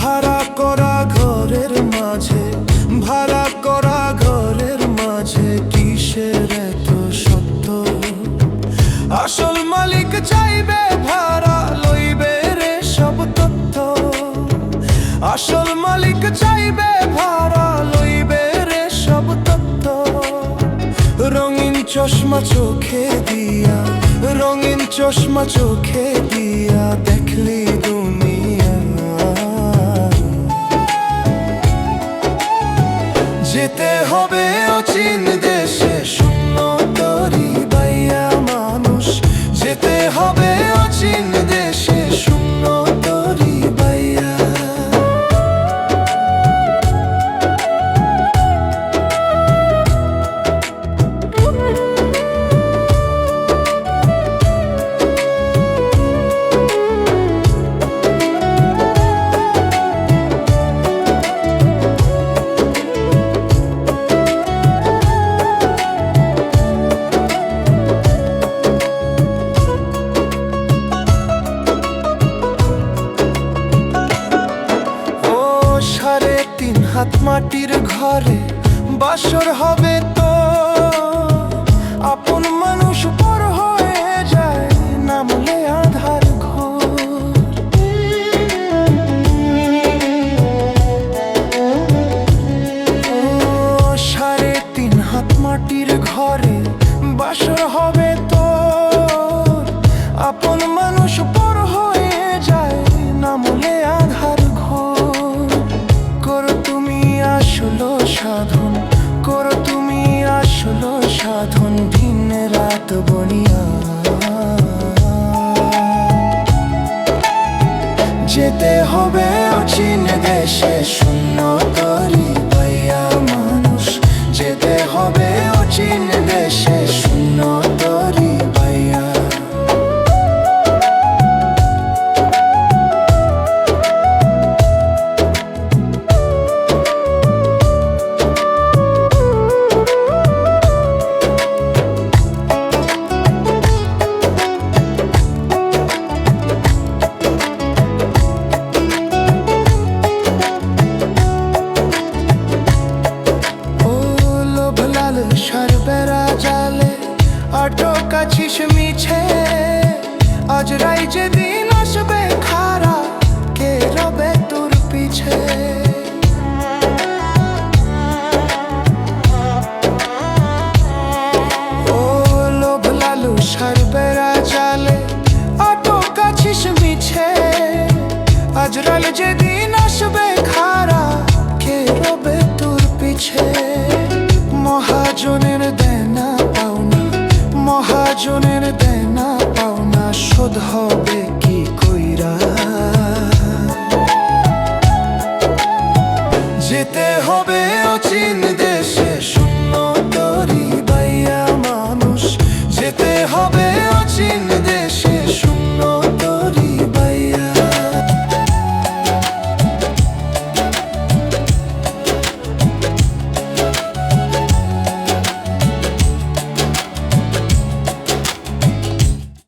ভাড়া করা ঘরের মাঝে ভাড়া চশমা চোখে দিয়া রঙিন চশমা চোখে দিয়া। তিন হাত মাটির ঘরে বাসর হবে তো। আপন মানুষ আসলো সাধন দিন রাত বনিয়া যেতে হবে আটক মিছে, আজ রাই যে দিন আসবে খারা, কে রবে তোর পিছে? ও লোভ লালু সরবেরা জালে আটক আছিস মিছে। আজ আজরাল যেদিন আসবে খারা, কে রবে তোর পিছে? পাওনা মহাজনের দেনা পাওনা শোধ হবে কি কইরা? যেতে হবে অচিন দেশে শূন্য তরি বাইয়া মানুষ। যেতে হবে অচিন